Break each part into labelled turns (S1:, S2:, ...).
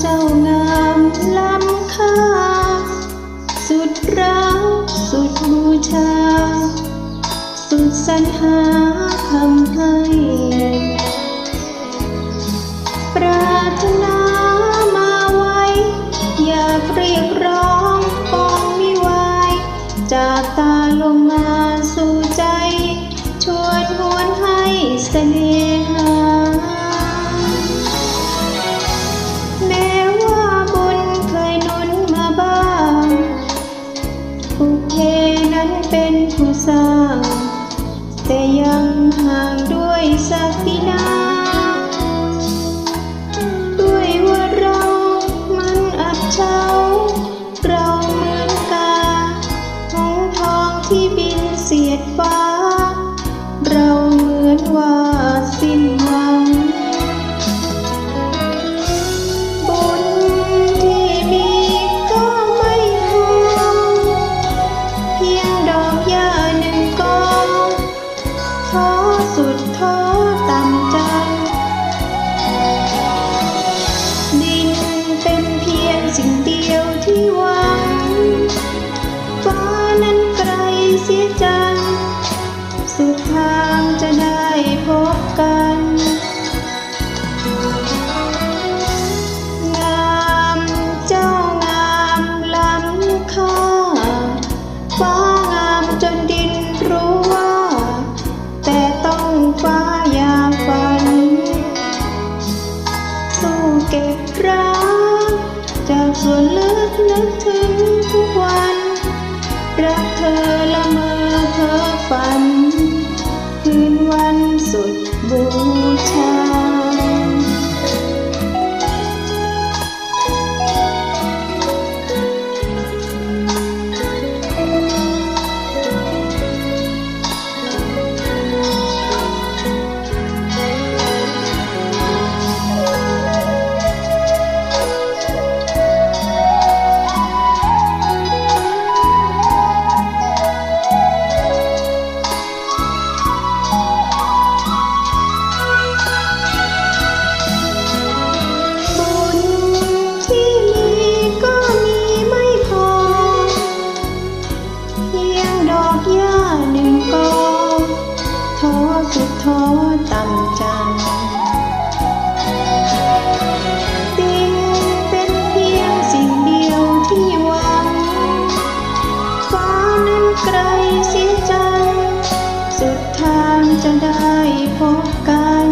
S1: เจ้างามล้ำค่า สุดรักสุดบูชา สุดสรรหาทำให้ปรารถนามาไว้ อยากเรียกร้องปองมิไวจากตาลงมาสู่ใจ ชวนหวนให้เสน่หา ลเสียจังสุดทางจะได้พบกัน งามเจ้างามล้ำค่า ฟ้างามจนดินรู้ว่า แต่ต้องฟ้าอย่างฝัน สู้เก็บรักจากส่วนลึกนึกถึงทุกวัน รั ต่ำจังดินเป็นเพียงสิ่งเดียวที่หวัง ฟ้านั้นไกลเสียจัง สุดทางจะได้พบกัน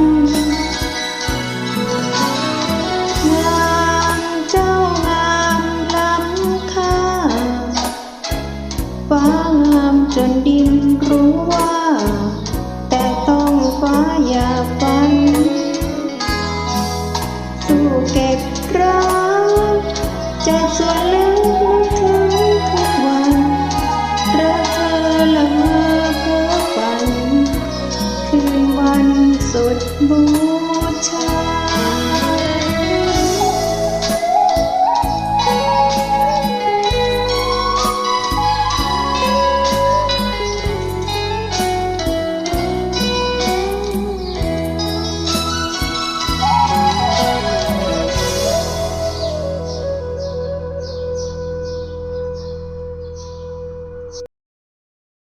S1: งามเจ้างามล้ำค่า ฟ้างามจนดินรู้ว่า